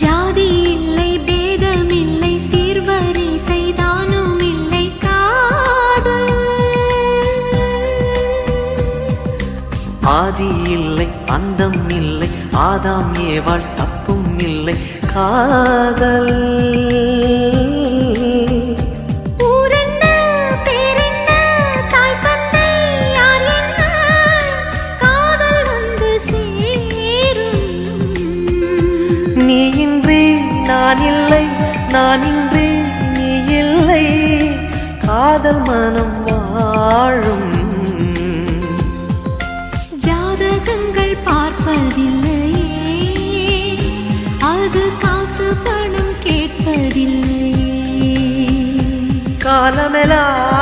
ஜாதி இல்லை பேதம் இல்லை சீர்வரிசை தானும் இல்லை காதல். ஆதி இல்லை அந்தம் இல்லை ஆதாம் ஏவாள் தப்பும் இல்லை காதல். நீ இன்றி நான் இல்லை நான் இன்றி நீ இல்லை. காதல் மனம் வாழும். ஜாதகங்கள் பார்ப்பதில்லையே அது காசு பணம் கேட்பதில்லையே. காலமெல்லாம்